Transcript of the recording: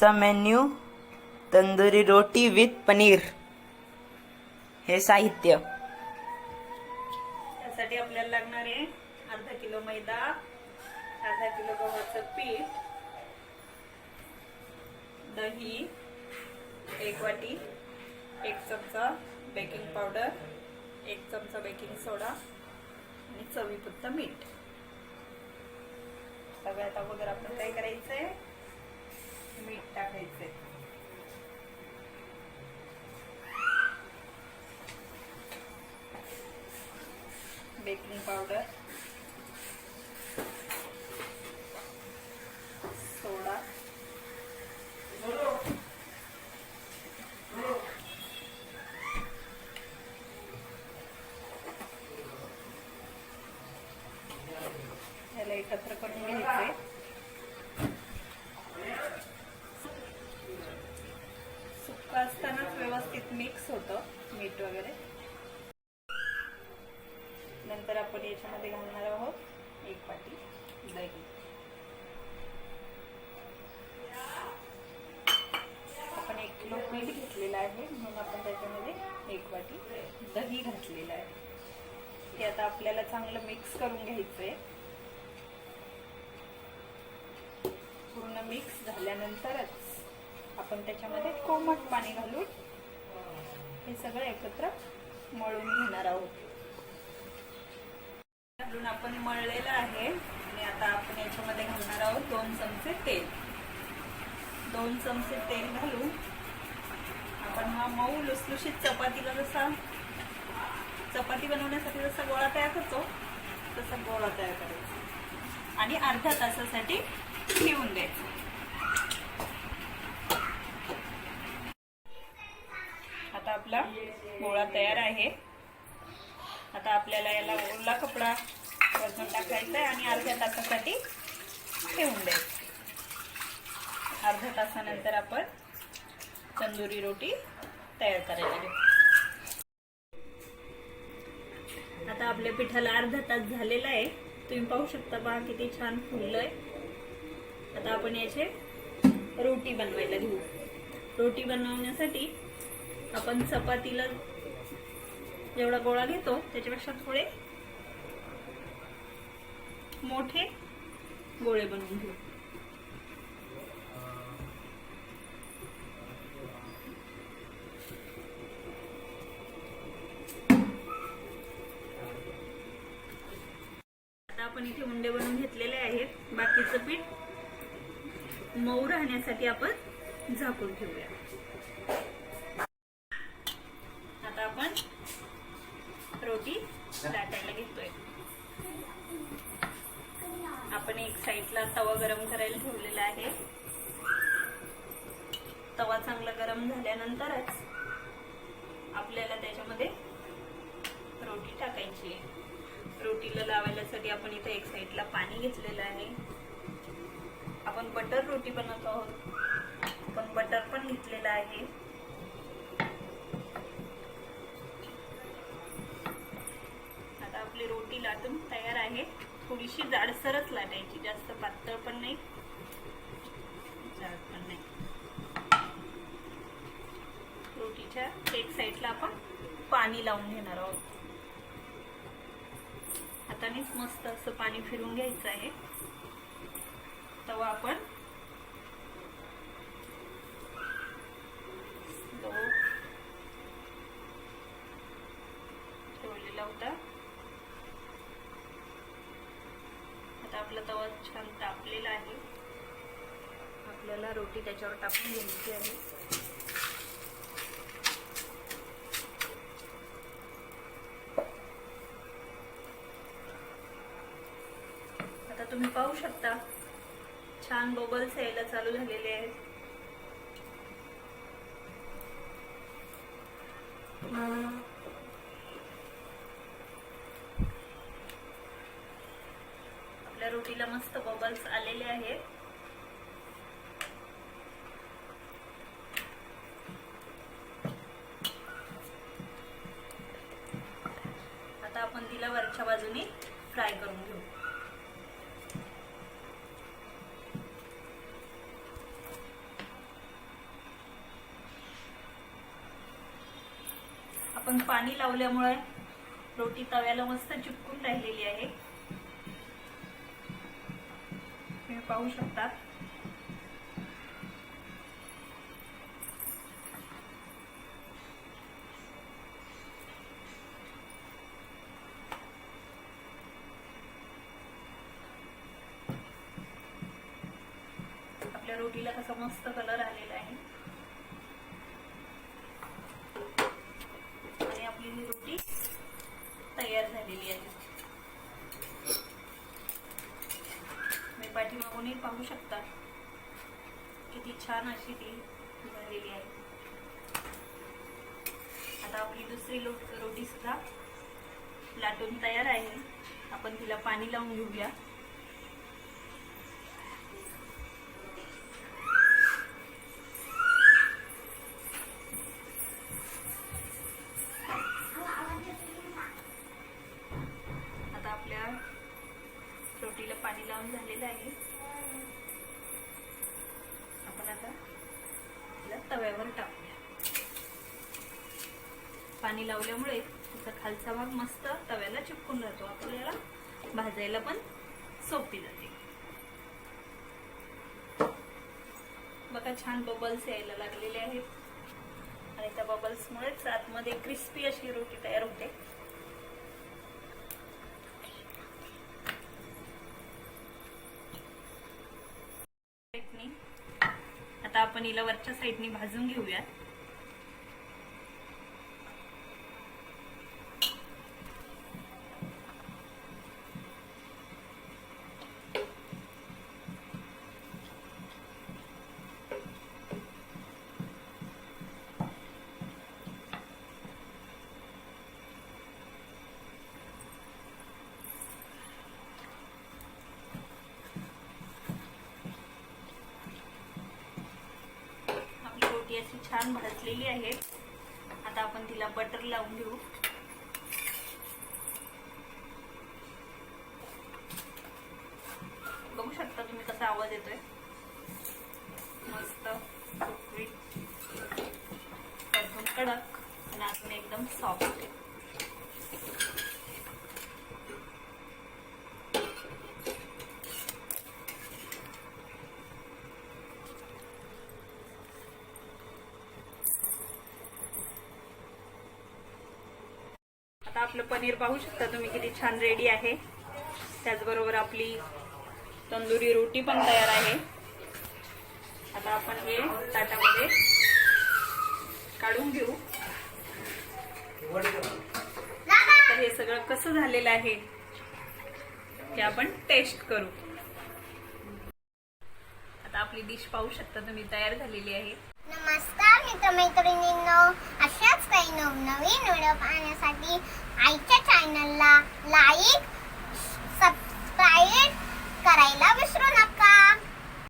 आजचा menu tandoori roti with paneer. हे साहित्य. त्यासाठी आपल्याला लागणार आहे अर्धा किलो मैदा अर्धा किलो गव्हाचं पीठ दही एक वाटी एक चमचा बेकिंग पावडर एक चमचा बेकिंग सोडा आणि चवीपुरतं मीठ. सगळ्यात अगोदर आपण काय करायचंय. मीठ टाकायचे बेकिंग पावडर सोडा याला एकत्र करून घ्यायचे. असतानाच व्यवस्थित मिक्स होतं मीठ वगैरे. नंतर आपण याच्यामध्ये घालणार आहोत एक वाटी दही. आपण एक किलो मीठ घेतलेलं आहे म्हणून आपण त्याच्यामध्ये एक वाटी दही घातलेलं आहे. ते आता आपल्याला चांगलं मिक्स करून घ्यायचं आहे पूर्ण मिक्स झाल्यानंतरच आपण त्याच्यामध्ये कोमट पाणी घालून हे सगळं एकत्र मळून घेणार आहोत. घालून आपण मळलेलं आहे आणि आता आपण याच्यामध्ये घालणार आहोत दोन चमचे तेल. दोन चमचे तेल घालून आपण हा मऊ लुसलुशीत चपातीला जसा चपाती बनवण्यासाठी जसा गोळा तयार करतो तसा गोळा तयार करायचा. आणि अर्ध्या तासासाठी ठेवून द्यायचं आता आपला गोळा तयार आहे. आता आपल्याला याला ओला कपडा वरतून टाकायचा आहे आणि अर्ध्या तासासाठी ठेवून द्यायचं. अर्ध्या तासानंतर आपण तंदुरी रोटी तयार करायची आता आपल्या पिठाला अर्धा तास झालेला आहे. तुम्ही पाहू शकता पहा किती छान फुललंय. आता आपण याचे रोटी बनवायला घेऊ. रोटी बनवण्यासाठी आपण चपातीला जेवढा गोळा घेतो त्याच्यापेक्षा थोडे मोठे गोळे बनवून घेऊ. आता आपण इथे उंडे बनवून घेतलेले आहेत. बाकीचं पीठ मऊ राहण्यासाठी आपण झाकून ठेवूया. आता आपण रोटी लाटायला घेतोय. आपण एक साईडला तवा गरम करायला ठेवलेला आहे. तवा चांगला गरम झाल्यानंतरच आपल्याला त्याच्यामध्ये रोटी टाकायची आहे. रोटीला लावायलासाठी आपण इथे एक साईडला पाणी घेतलेलं आहे. आपण बटर रोटी बनवत आहोत. आपण बटर पण घेतलेलं आहे आता आपली रोटी लाटून तयार आहे. थोडीशी जाडसरच लाटायची जास्त पातळ पण नाही. जाड पण नाही. रोटीच्या एक साईडला आपण पाणी लावून घेणार आहोत. हातानेच मस्त असं पाणी फिरून घ्यायचं आहे. तवा आपण स्लो ठेवलेला होता आता आपला तवा छान तापलेला आहे. आपल्याला रोटी त्याच्यावर टाकून घ्यायची आहे. आता तुम्ही पाहू शकता छान बबल्स यायला चालू झालेले आहेत. आपल्या रोटीला मस्त बबल्स आलेले आहेत. आता आपण तिला वरच्या बाजूनी फ्राय करून घेऊ. आपण पाणी लावल्यामुळे रोटी तव्याला मस्त चिपकून राहिलेली आहे. पाहू शकतात आपल्या रोटीला कसा मस्त कलर आलेला आहे आणि आपली ही रोटी तयार झालेली आहे मी पाठीमागूनही पाहू शकता किती छान अशी ती झालेली आहे. आता आपली दुसरी लो रोटी सुद्धा लाटून तयार आहे. आपण तिला पाणी लावून घेऊया. आता आपल्या रोटीला पाणी लावून झालेलं आहे. तिला टाकूया. पाणी लावल्यामुळे त्याचा खालचा भाग मस्त तव्याला चिपकून राहतो. आपल्याला भाजायला पण सोपी जाते. बघा छान बबल्स यायला लागलेले आहेत. आणि त्या बबल्समुळेच आतमध्ये क्रिस्पी अशी रोटी तयार होते साईडनी आता आपण हिला वरच्या साईडनी भाजून घेऊयात आपली रोटी अशी छान भाजलेली आहे आता आपण तिला बटर लावून घेऊ बघू शकता तुम्ही कसा आवाज येतोय. मस्त कुरकुरीत. कडक आणि आतून एकदम सॉफ्ट आपलं पनीर पाहू शकता तुम्ही किती छान रेडी आहे. त्याचबरोबर आपली तंदुरी रोटी पण तयार आहे. आता आपण हे ताटामध्ये काढून घेऊ. आता हे सगळं कसं झालेलं आहे ते आपण टेस्ट करू. आता आपली डिश पाहू शकता तुम्ही तयार झालेली आहे. नमस्कार मित्रमैत्रिणींनो. अशाच काही नवनवीन व्हिडिओ पाहण्यासाठी आईच्या चॅनलला लाईक सबस्क्राईब करायला विसरू